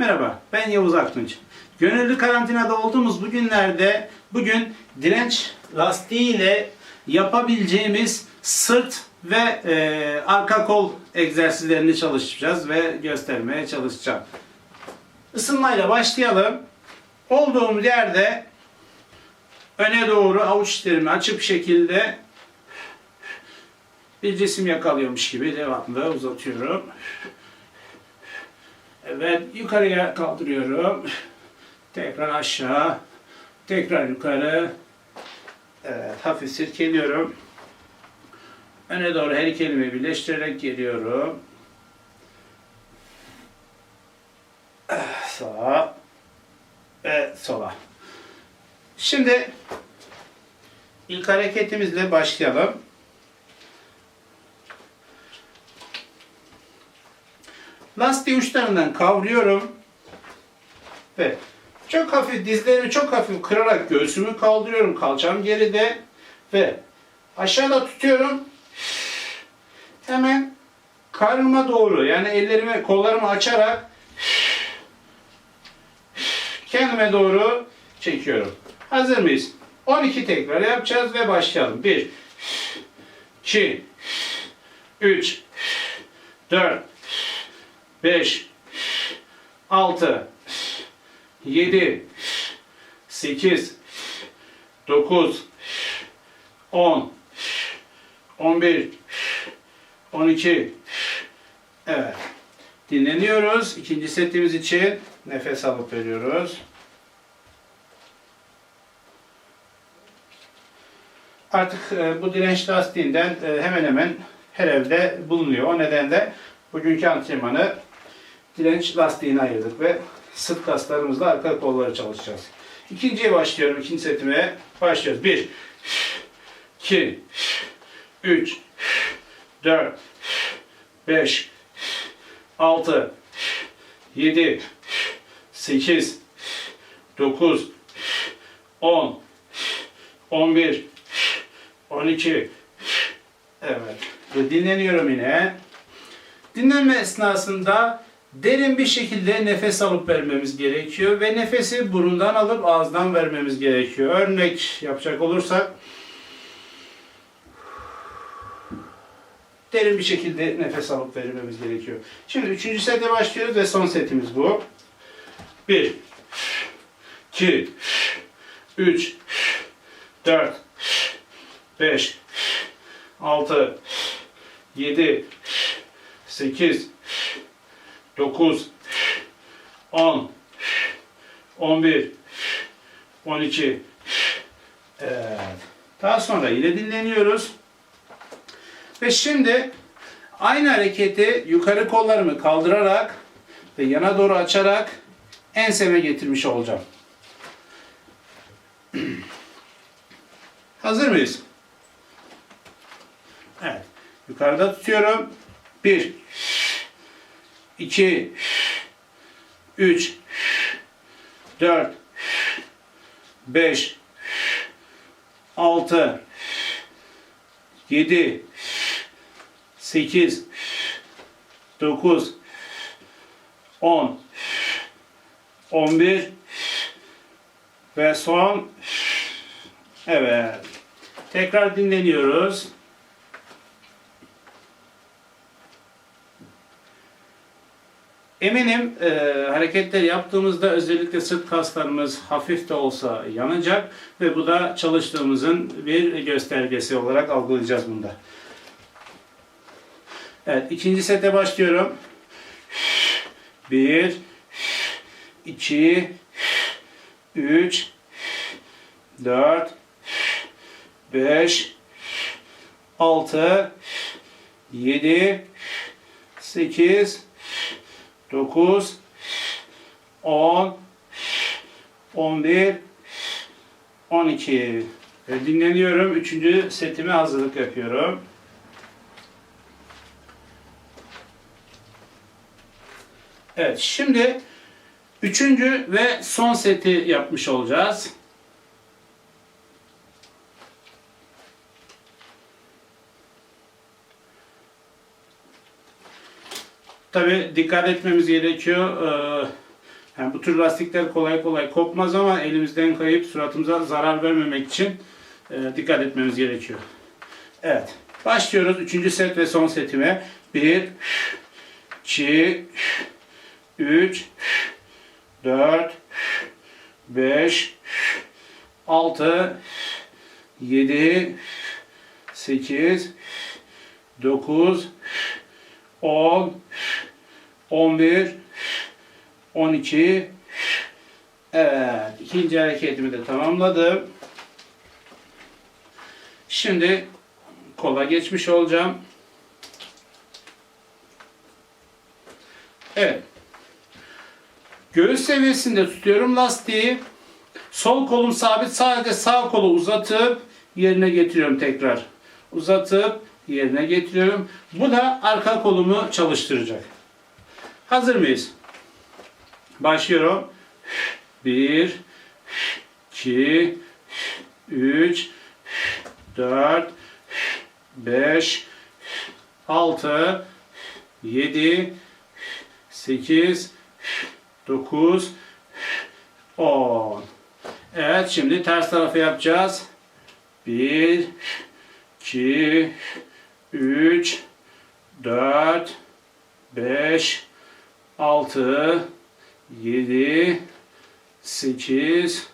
Merhaba, ben Yavuz Aktunç. Gönüllü karantinada olduğumuz bu günlerde bugün direnç lastiği ile yapabileceğimiz sırt ve e, arka kol egzersizlerini çalışacağız ve göstermeye çalışacağım. Isınmayla başlayalım. Olduğumuz yerde öne doğru avuç içlerimi açık şekilde bir cisim yakalıyormuş gibi devamlı uzatıyorum. Evet, yukarıya kaldırıyorum. Tekrar aşağı. Tekrar yukarı. Evet, hafif sirkeliyorum. Öne doğru her iki elimi birleştirerek geliyorum. Sağa. Ve sola. Şimdi ilk hareketimizle başlayalım. Lastiği uçlarından kavruyorum. Ve çok hafif dizlerimi çok hafif kırarak göğsümü kaldırıyorum. Kalçam geride. Ve aşağıda tutuyorum. Hemen karnıma doğru yani ellerimi kollarımı açarak kendime doğru çekiyorum. Hazır mıyız? 12 tekrar yapacağız ve başlayalım. 1 2 3 4 5 6 7 8 9 10 11 12 Evet. Dinleniyoruz. İkinci setimiz için nefes alıp veriyoruz. Artık e, bu direnç lastiğinden e, hemen hemen her evde bulunuyor. O nedenle bugünkü antrenmanı direnç lastiğine ayırdık ve sırt kaslarımızla arka kolları çalışacağız. İkinciye başlıyorum. İkinci setime başlıyoruz. 1 2 3 4 5 6 7 8 9 10 11 12 Evet. Ve dinleniyorum yine. Dinlenme esnasında derin bir şekilde nefes alıp vermemiz gerekiyor ve nefesi burundan alıp ağızdan vermemiz gerekiyor. Örnek yapacak olursak derin bir şekilde nefes alıp vermemiz gerekiyor. Şimdi üçüncü sete başlıyoruz ve son setimiz bu. 1 2 3 4 5 6 7 8 9 10 11 12 Evet. Daha sonra yine dinleniyoruz. Ve şimdi aynı hareketi yukarı kollarımı kaldırarak ve yana doğru açarak enseme getirmiş olacağım. Hazır mıyız? Evet. Yukarıda tutuyorum. 1 2 3 4 5 6 7 8 9 10 11 ve son. Evet. Tekrar dinleniyoruz. Eminim e, hareketler yaptığımızda özellikle sırt kaslarımız hafif de olsa yanacak ve bu da çalıştığımızın bir göstergesi olarak algılayacağız bunda. Evet, ikinci sete başlıyorum. 1 2 3 4 5 6 7 8 9 10 11 12 Ve dinleniyorum. Üçüncü setime hazırlık yapıyorum. Evet, şimdi üçüncü ve son seti yapmış olacağız. Tabi dikkat etmemiz gerekiyor. Ee, Yani bu tür lastikler kolay kolay kopmaz ama elimizden kayıp suratımıza zarar vermemek için e, dikkat etmemiz gerekiyor. Evet. Başlıyoruz. Üçüncü set ve son setime. 1 2 3 4 5 6 7 8 9 10 11 12 Evet. ikinci hareketimi de tamamladım. Şimdi kola geçmiş olacağım. Evet. Göğüs seviyesinde tutuyorum lastiği. Sol kolum sabit. Sadece sağ kolu uzatıp yerine getiriyorum tekrar. Uzatıp yerine getiriyorum. Bu da arka kolumu çalıştıracak. Hazır mıyız? Başlıyorum. 1 2 3 4 5 6 7 8 9 10 Evet şimdi ters tarafı yapacağız. 1 2 3 4 5 6 7 8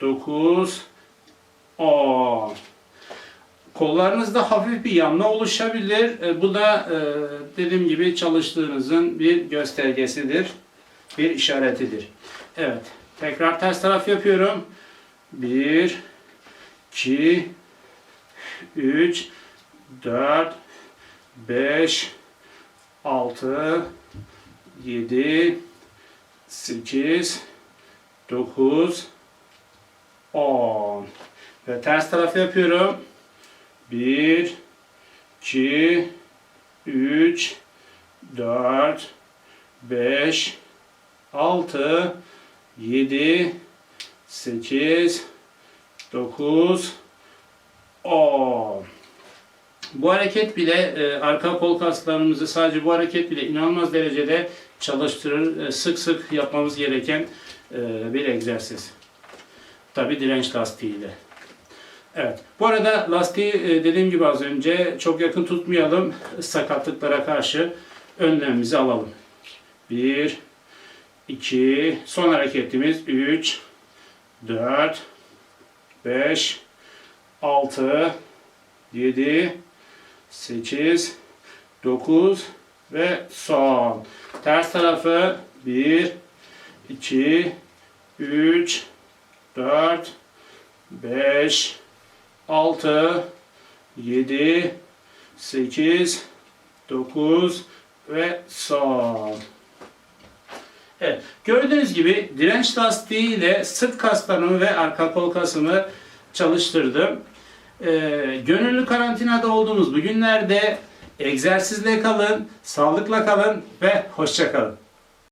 9 10 Kollarınızda hafif bir yanma oluşabilir. E, Bu da e, dediğim gibi çalıştığınızın bir göstergesidir. Bir işaretidir. Evet. Tekrar ters taraf yapıyorum. 1 2 3 4 5 6 7 8 9 10 ve ters taraf yapıyorum. 1 2 3 4 5 6 7 8 9 10 bu hareket bile e, arka kol kaslarımızı sadece bu hareket bile inanılmaz derecede çalıştırır. E, sık sık yapmamız gereken e, bir egzersiz. Tabi direnç lastiğiyle. Evet. Bu arada lastiği e, dediğim gibi az önce çok yakın tutmayalım. Sakatlıklara karşı önlemimizi alalım. 1 2 son hareketimiz 3 4 5 6 7 8 9 ve son. Ters tarafı 1 2 3 4 5 6 7 8 9 ve son. Evet, gördüğünüz gibi direnç lastiği ile sırt kaslarımı ve arka kol kasımı çalıştırdım. Ee, gönüllü karantinada olduğumuz bu günlerde egzersizle kalın, sağlıkla kalın ve hoşça kalın.